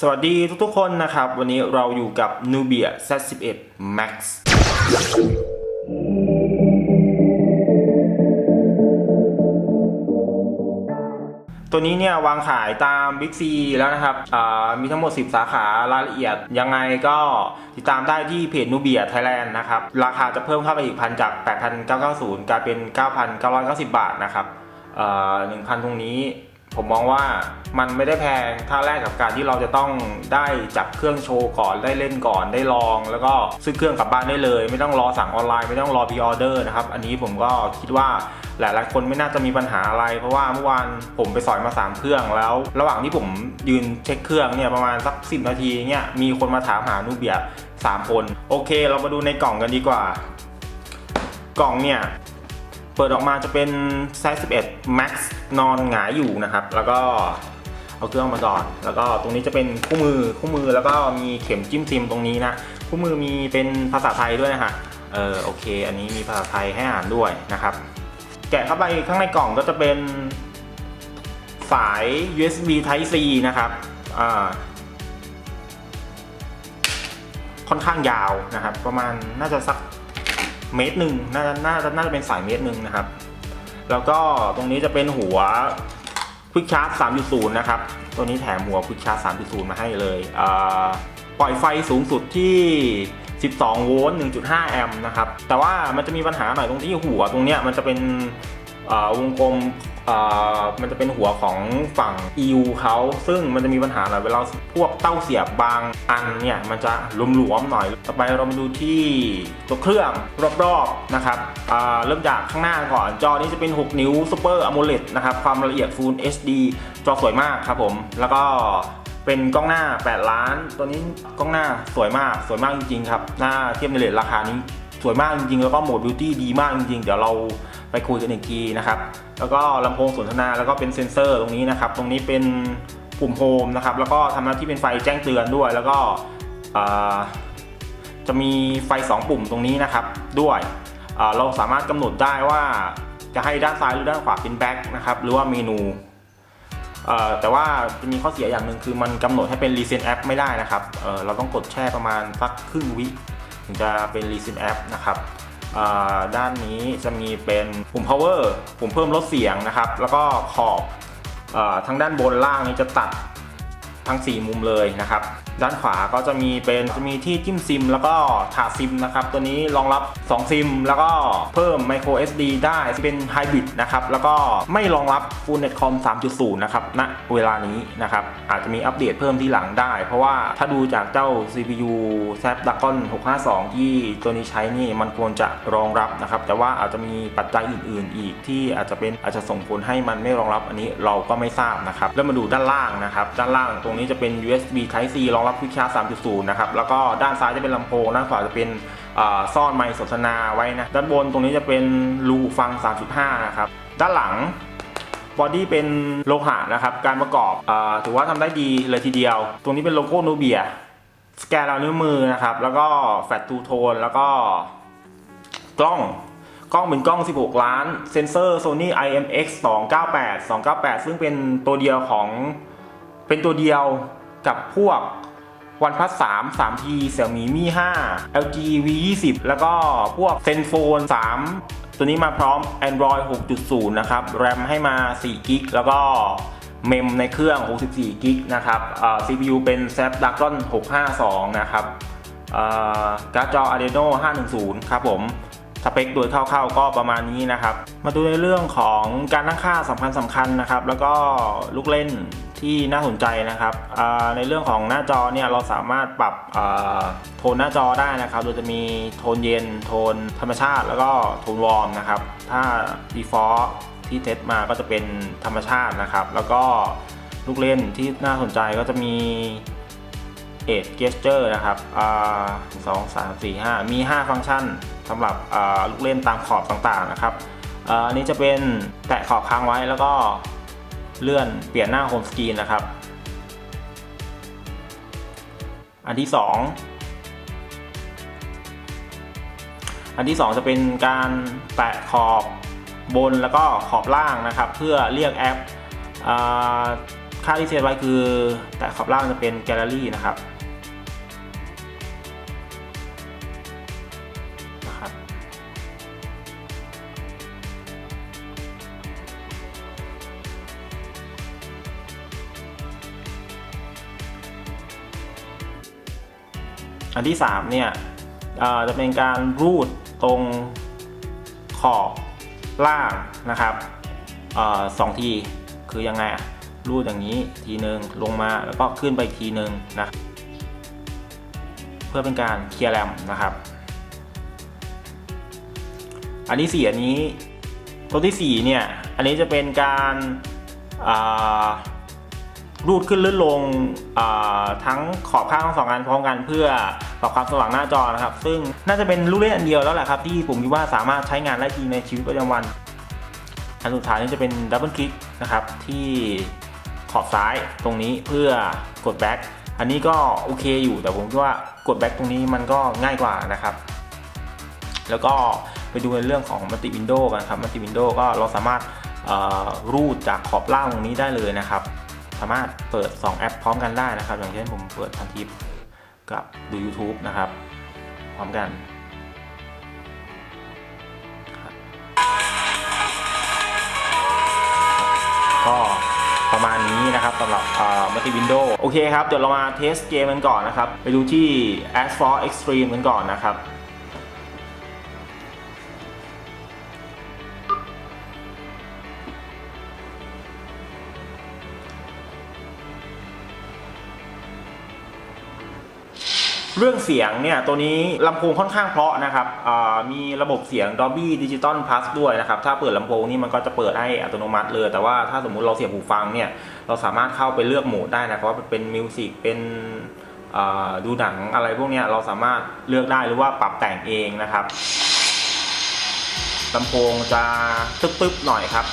สวัสดีทุกๆคนนะครับ วันนี้เราอยู่กับ Nubia Z11 Max ตัวนี้เนี่ยวางขายตาม Big C แล้วนะครับ มีทั้งหมด 10 สาขารายละเอียดยังไงก็ติดตามได้ที่เพจ Nubia Thailand นะครับ ราคาจะเพิ่มเข้าไปอีกพันจาก 8,990 กลายเป็น 9,990 บาทนะครับเอ่อ1,000 ตรงนี้ ผมมองว่ามันไม่ได้แพงถ้าแรกกับการที่เราจะต้องได้จับเครื่องโชว์ก่อนได้เล่นก่อนได้ลอง แล้วก็ซื้อเครื่องกลับบ้านได้เลย ไม่ต้องรอสั่งออนไลน์ไม่ต้องรอพ r ออเดอร์นะครับ อันนี้ผมก็คิดว่าหลายๆคนไม่น่าจะมีปัญหาอะไร เพราะว่าเมื่อวานผมไปสอยมา 3 เครื่องแล้ว ระหว่างที่ผมยืนเช็คเครื่องเนี่ยประมาณสัก 10 นาทีเนี่ยมีคนมาถามหานูเบีย3คน โอเค เรามาดูในกล่องกันดีกว่า กล่องเนี่ย เปิดออกมาจะเป็นไซส์ 11 Max นอนหงายอยู่นะครับ แล้วก็เอาเครื่องมาก่อน แล้วก็ตรงนี้จะเป็นคู่มือคู่มือแล้วก็มีเข็มจิ้มซิมตรงนี้นะ คู่มือมีเป็นภาษาไทยด้วยนะฮะ เออโอเค อันนี้มีภาษาไทยให้อ่านด้วยนะครับ แกะเข้าไปข้างในกล่องก็จะเป็นสาย USB Type C นะครับ อ่า ค่อนข้างยาวนะครับ ประมาณน่าจะสัก เมตรหนึ่งน่าจะน่าจะน่าจะเป็นสายเมตรหนึ่งนะครับ แล้วก็ตรงนี้จะเป็นหัว Quick Charge 3.0นะครับ ตัวนี้แถมหัวพิชาร์ดสามศูนย์มาให้เลยปล่อยไฟสูงสุดที่ 12 โวลต์ 1.5 แอมป์นะครับ แต่ว่ามันจะมีปัญหาหน่อยตรงที่หัวตรงเนี้ยมันจะเป็น วงกลมมันจะเป็นหัวของฝั่ง EU เขาซึ่งมันจะมีปัญหาหน่อยเวลาพวกเต้าเสียบบางอันเนี่ยมันจะหลวมๆหน่อย ต่อไปเรามาดูที่ตัวเครื่องรอบๆนะครับเริ่มจากข้างหน้าก่อนจอนี้จะเป็น 6 นิ้ว Super AMOLED นะครับความละเอียด Full HD จอสวยมากครับผมแล้วก็เป็นกล้องหน้า 8 ล้าน ตัวนี้กล้องหน้าสวยมากสวยมากจริงๆครับหน้าเทียบในเลทราคานี้ สวยมากจริงๆ แล้วก็โหมดบิวตี้ดีมากจริงๆ เดี๋ยวเราไปคุยกันอีกทีนะครับ แล้วก็ลำโพงสนทนาแล้วก็เป็นเซ็นเซอร์ตรงนี้นะครับ ตรงนี้เป็นปุ่มโฮมนะครับ แล้วก็ทำหน้าที่เป็นไฟแจ้งเตือนด้วย แล้วก็จะมีไฟ 2 ปุ่มตรงนี้นะครับ ด้วย เราสามารถกำหนดได้ว่าจะให้ด้านซ้ายหรือด้านขวาเป็นแบ็คนะครับ หรือว่าเมนูแต่ว่าจะมีข้อเสียอย่างหนึ่งคือมันกำหนดให้เป็น Recent App ไม่ได้นะครับเเราต้องกดแช่ประมาณสักครึ่งวิ ถึงจะเป็น r e s i n App นะครับอ่าด้านนี้จะมีเป็นปุ่ม power ปุ่มเพิ่มลดเสียงนะครับ แล้วก็ขอบอาทางด้านบนล่างนี้จะตัดทั้ง 4 มุมเลยนะครับ ด้านขวาก็จะมีเป็นจะมีที่จิ้มซิม แล้วก็ถาดซิมนะครับ ตัวนี้รองรับ 2 ซิม แล้วก็เพิ่ม micro SD ได้เป็นไฮบริดนะครับ แล้วก็ไม่รองรับ Full Netcom 3.0 นะครับณเวลานี้นะครับ อาจจะมีอัปเดตเพิ่มที่หลังได้ เพราะว่าถ้าดูจากเจ้า CPU Snapdragon 652 ที่ตัวนี้ใช้นี่มันควรจะรองรับนะครับ แต่ว่าอาจจะมีปัจจัยอื่น ๆ อีกที่อาจจะเป็นอาจจะส่งผลให้มันไม่รองรับอันนี้เราก็ไม่ทราบนะครับแล้วมาดูด้านล่างนะครับ ด้านล่างตรงนี้จะเป็น USB Type C รองรับ Quick Charge 3.0 นะครับ แล้วก็ด้านซ้ายจะเป็นลำโพง ด้านขวาจะเป็นซ่อนไมค์สนทนาไว้นะ ด้านบนตรงนี้จะเป็นรูฟัง 3.5 นะครับ ด้านหลังบอดี้เป็นโลหะนะครับ การประกอบอถือว่าทำได้ดีเลยทีเดียว ตรงนี้เป็นโลโก้โนเบีย สแกนลายนิ้วมือนะครับ แล้วก็แฟลตทูโทน แล้วก็กล้อง กล้องเป็นกล้อง 16 ล้าน เซนเซอร์ Sony IMX 298 298 ซึ่งเป็นตัวเดียวของ เป็นตัวเดียวกับพวก OnePlus 3 3T Xiaomi Mi 5 LG V20 แล้วก็พวก Zenfone 3ตัวนี้มาพร้อม Android 6.0 นะครับ แรมให้มา4กิกแล้วก็เมมในเครื่อง 64กิกนะครับ CPU เป็น Snapdragon 652 นะครับการ์ดจอ Adreno 510 ครับผม เปคโดยคร่าวๆก็ประมาณนี้นะครับ มาดูในเรื่องของการตั้งค่าสำคัญสำคัญนะครับ แล้วก็ลูกเล่นที่น่าสนใจนะครับ ในเรื่องของหน้าจอเนี่ยเราสามารถปรับโทนหน้าจอได้นะครับ โดยจะมีโทนเย็น โทนธรรมชาติ แล้วก็โทนวอร์มนะครับ ถ้า default ที่เทสมาก็จะเป็นธรรมชาตินะครับ แล้วก็ลูกเล่นที่น่าสนใจก็จะมี เอ g เ Gesture นะครับอ่าสองสามสี่ห้ามี 5 ฟังก์ชันสำหรับลูกเล่นตามขอบต่างๆนะครับอันนี้จะเป็นแตะขอบค้างไว้แล้วก็เลื่อนเปลี่ยนหน้าโฮมสกรีนนะครับ อันที่ 2 อันที่ 2 จะเป็นการแตะขอบบนแล้วก็ขอบล่างนะครับ เพื่อเรียกแอปอค่าที่เซตไว้คือ แต่ขอบล่างจะเป็นแกลเลอรี่นะครับ อันที่3เนี่ยจะเป็นการรูดตรงขอบล่างนะครับออสองทีคือยังไงอะรูดอย่างนี้ทีหนึ่งลงมาแล้วก็ขึ้นไปทีหนึ่งนะเพื่อเป็นการเคลียร์แรมนะครับ อันที่สี่อันนี้ ตัวที่สี่เนี่ย อันนี้จะเป็นการารูดขึ้นลื่นลงทั้งขอบข้างทั้งสองอันพร้อมกันเพื่อ ปรับความสว่างหน้าจอนะครับ ซึ่งน่าจะเป็นลูกเล่นอันเดียวแล้วแหละครับที่ผมคิดว่าสามารถใช้งานได้จริงในชีวิตประจำวัน อันสุดท้ายนี่จะเป็นดับเบิลคลิกนะครับที่ขอบซ้ายตรงนี้เพื่อกดแบ็กอันนี้ก็โอเคอยู่แต่ผมคิดว่ากดแบ็กตรงนี้มันก็ง่ายกว่านะครับ แล้วก็ไปดูในเรื่องของมัลติวินโดว์กันครับมัลติวินโดว์ก็เราสามารถรูดจากขอบล่างตรงนี้ได้เลยนะครับ สามารถเปิด 2 แอปพร้อมกันได้นะครับ อย่างเช่นผมเปิดพันทิป กับดู YouTube นะครับ พร้อมกันก็ประมาณนี้นะครับสำหรับมัลติวินโดว์โอเคครับ เดี๋ยวเรามาเทสเกมกันก่อนนะครับ ไปดูที่ Asphalt Extreme กันก่อนนะครับ เรื่องเสียงเนี่ยตัวนี้ลำโพงค่อนข้างเพราะนะครับมีระบบเสียง Dolby Digital Plus ด้วยนะครับถ้าเปิดลำโพงนี่มันก็จะเปิดให้อัตโนมัติเลย แต่ว่าถ้าสมมุติเราเสียบหูฟังเนี่ยเราสามารถเข้าไปเลือกโหมดได้นะครับว่าเป็นมิวสิกเป็นดูหนังอะไรพวกเนี้ยเราสามารถเลือกได้หรือว่าปรับแต่งเองนะครับลำโพงจะตึ๊บๆหน่อยครับ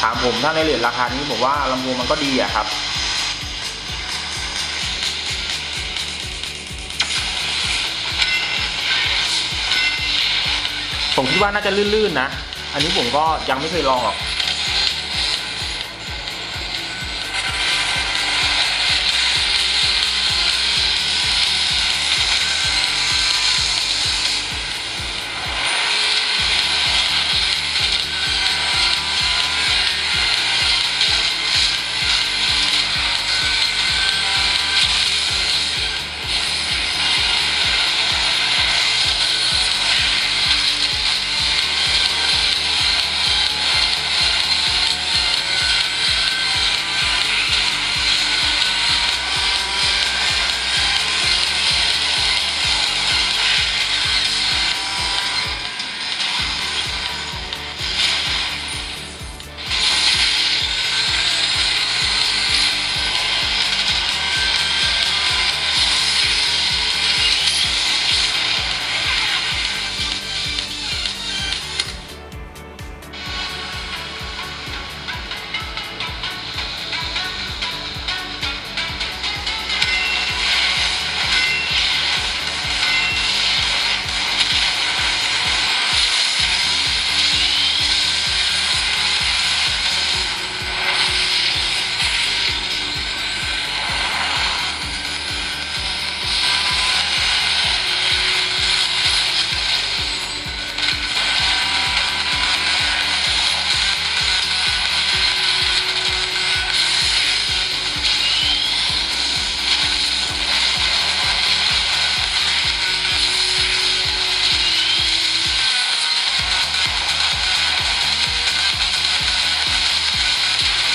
ถามผมถ้าในเลทราคานี้ผมว่าลำโพงมันก็ดีอะครับ ว่าน่าจะลื่นๆนะ อันนี้ผมก็ยังไม่เคยลองหรอก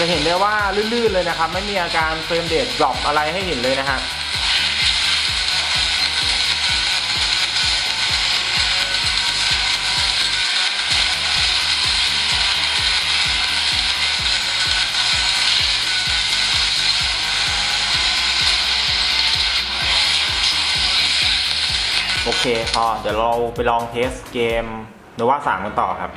เห็นได้ว่าลื่นๆเลยนะครับ ไม่มีอาการเฟรมเดทดรอปอะไรให้เห็นเลยนะฮะโอเคพอเดี๋ยวเราไปลองเทสเกมโนวาสามกันต่อครับ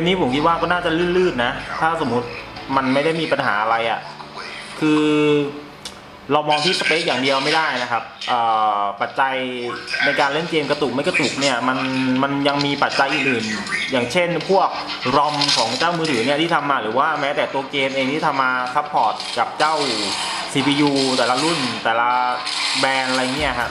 มนี้ผมคิดว่าก็น่าจะลื่นๆนะ ถ้าสมมุติมันไม่ได้มีปัญหาอะไรอะ่ะ คือเรามองที่สเปคอย่างเดียวไม่ได้นะครับปัจจัยในการเล่นเกมกระตุกไม่กระตุกเนี่ยมันมันยังมีปัจจัยอื่นอย่างเช่น พวกรอมของเจ้ามือถือเนี่ยที่ทำมาหรือว่าแม้แต่ตัวเกมเองที่ทำมาซัพพอร์ตกับเจ้า CPU แต่ละรุ่นแต่ละแบรนด์อะไรเงี้ยครับ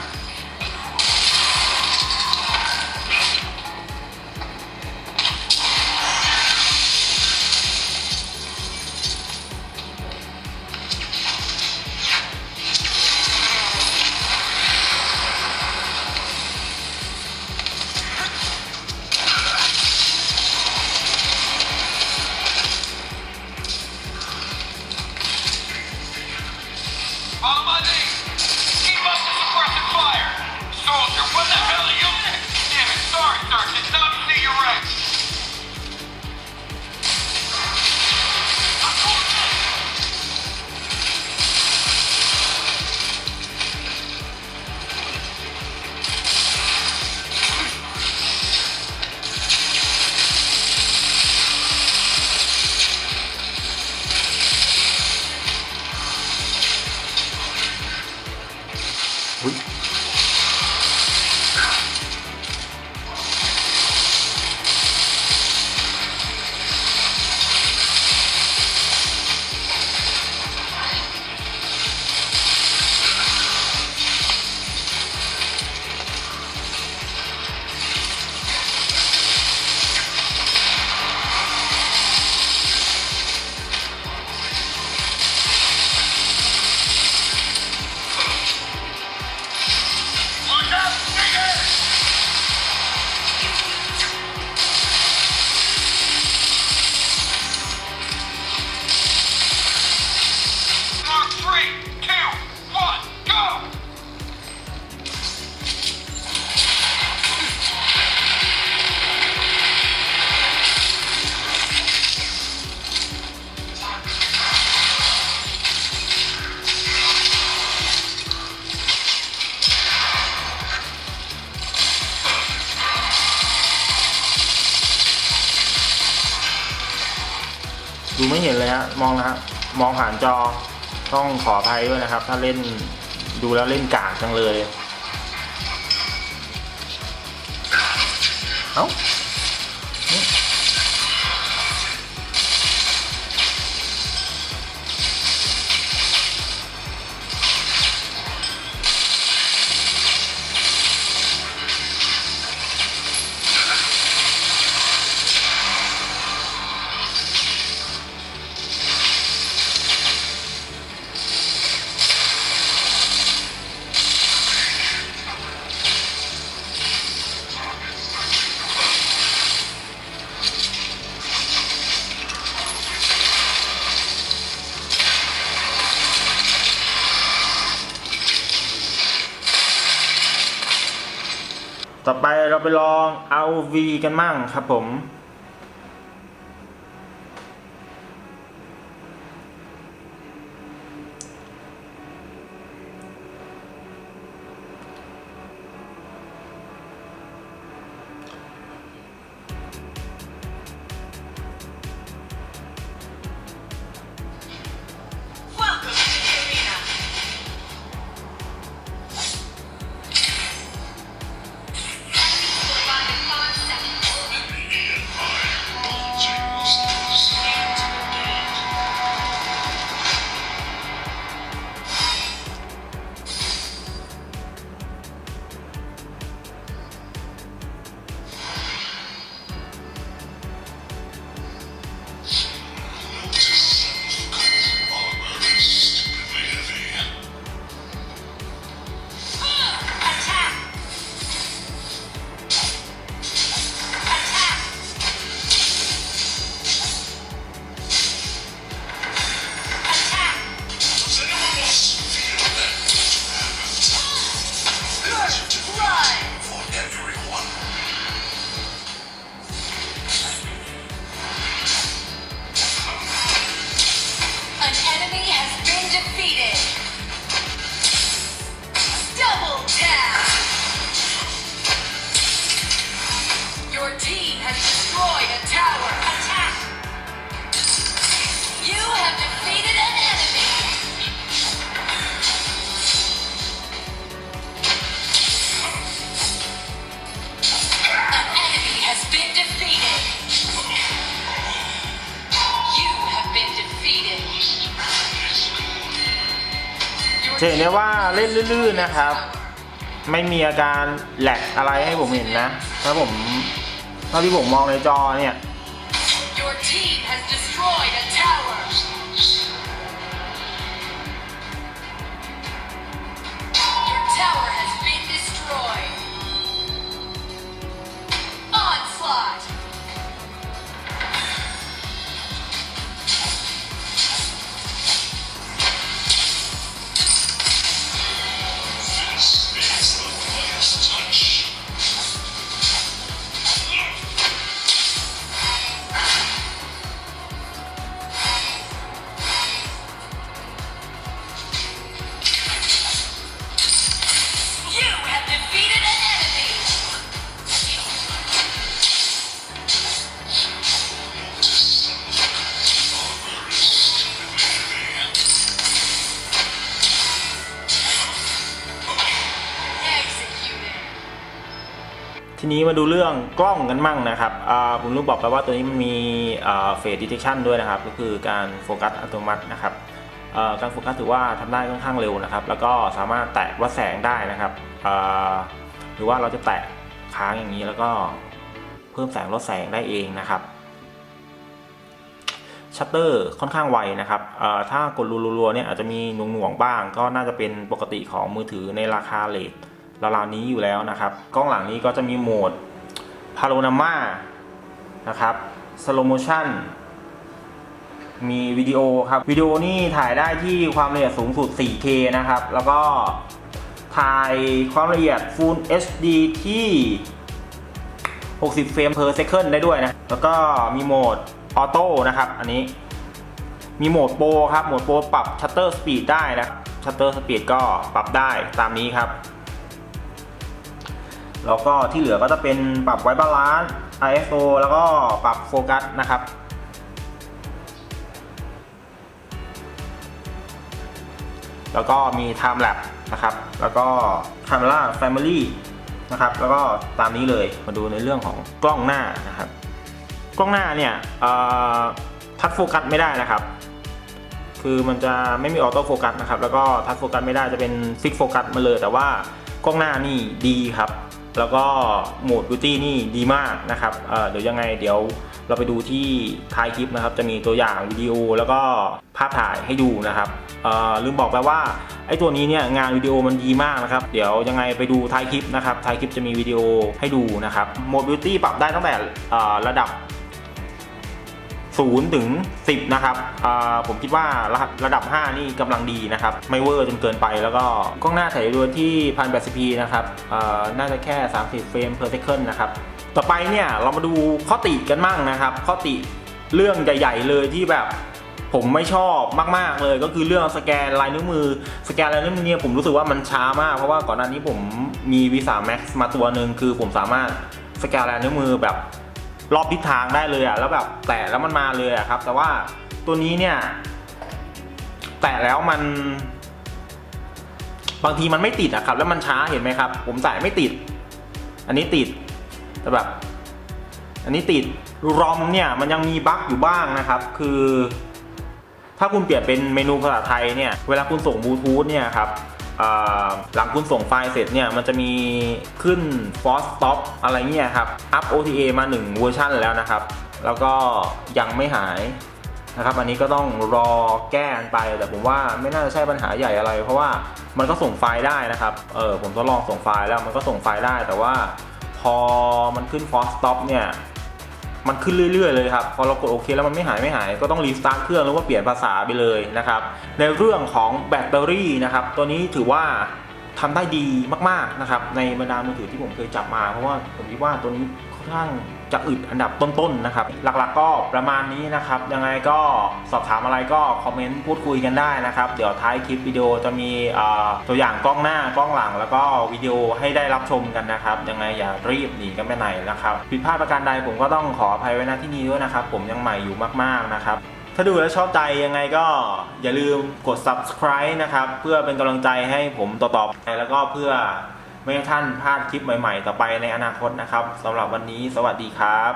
มองนะฮะมองผ่านจอต้องขออภัยด้วยนะครับ ถ้าเล่นดูแล้วเล่นกากจังเลย เอ้า เราไปลองเอา V กันมั่งครับผม ลื่นๆนะครับ ไม่มีอาการแหลกอะไรให้ผมเห็นนะ ถ้าผมเท่าที่ผมมองในจอเนี่ย Your ทีนี้มาดูเรื่องกล้องกันมั่งนะครับผมรู้บอกไปว่าตัวนี้มันมีเฟสดิเทชันด้วยนะครับ ก็คือการโฟกัสอัตโนมัตินะครับการโฟกัสถือว่าทำได้ค่อนข้างเร็วนะครับ แล้วก็สามารถแตะวัดแสงได้นะครับหรือว่าเราจะแตะค้างอย่างนี้แล้วก็เพิ่มแสงลดแสงได้เองนะครับชัตเตอร์ค่อนข้างไวนะครับ ถ้ากดรัวๆเนี่ยอาจจะมีหน่วงๆบ้าง ก็น่าจะเป็นปกติของมือถือในราคาเลท ราวๆนี้อยู่แล้วนะครับ กล้องหลังนี้ก็จะมีโหมดพาโ o นาม่านะครับสโลโมชันมีวิดีโอครับ วิดีโอนี่ถ่ายได้ที่ความละเอียดสูงสุด 4K นะครับ แล้วก็ถ่ายความละเอียด Full HD ที่ 60 เฟรม per second ได้ด้วยนะ แล้วก็มีโหมดออโต้นะครับ อันนี้ มีโหมดโปรครับ โหมดโปรปรับชัตเตอร์สปีดได้นะชัตเตอร์สปีดก็ปรับได้ตามนี้ครับ แล้วก็ที่เหลือก็จะเป็นปรับไว้บาลานซ์ ISO แล้วก็ปรับโฟกัสนะครับแล้วก็มี Time Lap นะครับ แล้วก็ Camera Family นะครับ แล้วก็ตามนี้เลย มาดูในเรื่องของกล้องหน้านะครับ กล้องหน้าเนี่ยทัดโฟกัสไม่ได้นะครับ คือมันจะไม่มีออโต้โฟกัสนะครับ แล้วก็ทัดโฟกัสไม่ได้จะเป็นฟิกโฟกัสมาเลย แต่ว่ากล้องหน้านี่ดีครับ แล้วก็โหมดบิวตี้นี่ดีมากนะครับเเดี๋ยวยังไงเดี๋ยวเราไปดูที่ท้ายคลิปนะครับ จะมีตัวอย่างวิดีโอแล้วก็ภาพถ่ายให้ดูนะครับลืมบอกไปว่าไอ้ตัวนี้เนี่ยงานวิดีโอมันดีมากนะครับ เดี๋ยวยังไงไปดูท้ายคลิปนะครับท้ายคลิปจะมีวิดีโอให้ดูนะครับโหมดบิวตี้ปรับได้ตั้งแต่ระดับ 0ถึง10 นะครับอ่าผมคิดว่าระดับระดับ 5 นี่กำลังดีนะครับ ไม่เวอร์จนเกินไปแล้วก็กล้องหน้าถ่ายด้วที่ 1080p นะครับอ่าน่าจะแค่ 30 เฟรม per second นะครับ ต่อไปเนี่ยเรามาดูข้อติกันมั่งนะครับ ข้อติเรื่องใหญ่ ๆ เลยที่แบบผมไม่ชอบมาก ๆ เลยก็คือเรื่องสแกนลายนิ้วมือ สแกนลายนิ้วมือเนี่ยผมรู้สึกว่ามันช้ามาก เพราะว่าก่อนหน้านี้ผมมี V3 Max มาตัวหนึ่งคือผมสามารถสแกนลายนิ้วมือแบบ รอบทิศทางได้เลยอะแล้วแบบแตะแล้วมันมาเลยอะครับ แต่ว่าตัวนี้เนี่ย แตะแล้วมัน บางทีมันไม่ติดอะครับ แล้วมันช้าเห็นไหมครับ ผมแตะไม่ติด อันนี้ติดแต่แบบ อันนี้ติดรอมเนี่ยมันยังมีบั๊กอยู่บ้างนะครับ คือ ถ้าคุณเปลี่ยนเป็นเมนูภาษาไทยเนี่ย เวลาคุณส่งบลูทูธเนี่ยครับ หลังคุณส่งไฟล์เสร็จเนี่ยมันจะมีขึ้น force stop อะไรเงี้ยครับ up OTA มา 1 เวอร์ชันแล้วนะครับ แล้วก็ยังไม่หายนะครับอันนี้ก็ต้องรอแก้กันไป แต่ผมว่าไม่น่าจะใช่ปัญหาใหญ่อะไร เพราะว่ามันก็ส่งไฟล์ได้นะครับเออผมทดลองส่งไฟล์แล้วมันก็ส่งไฟล์ได้ แต่ว่าพอมันขึ้น force stop เนี่ย มันขึ้นเรื่อยๆเลยครับ พอเรากดโอเคแล้วมันไม่หายไม่หายก็ต้องรีสตาร์ทเครื่องแล้ว่าเปลี่ยนภาษาไปเลยนะครับ ในเรื่องของแบตเตอรี่นะครับ ตัวนี้ถือว่าทำได้ดีมากๆนะครับในบรรดามือถือที่ผมเคยจับมา เพราะว่าผมคิดว่าตัวนี้ค่อนข้าง จะอึดอันดับต้นๆนะครับ หลักๆก็ประมาณนี้นะครับ ยังไงก็สอบถามอะไรก็คอมเมนต์พูดคุยกันได้นะครับ เดี๋ยวท้ายคลิปวิดีโอจะมีตัวอย่างกล้องหน้ากล้องหลัง แล้วก็วิดีโอให้ได้รับชมกันนะครับ ยังไงอย่ารีบหนีกันไปไหนนะครับผิดพลาดประการใดผมก็ต้องขออภัยไว้ณที่นี้ด้วยนะครับ ผมยังใหม่อยู่มากๆนะครับถ้าดูแล้วชอบใจยังไงก็อย่าลืมกด subscribe นะครับ เพื่อเป็นกำลังใจให้ผมต่อๆไปแล้วก็เพื่อ ไม่ให้ท่านพลาดคลิปใหม่ ๆ ต่อไปในอนาคตนะครับสำหรับวันนี้สวัสดีครับ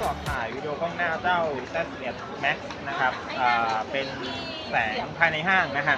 สอบถ่ายวิดีโอกล้องหน้าเจ้า Z11 Max นะครับเป็นแสงภายในห้างนะฮะ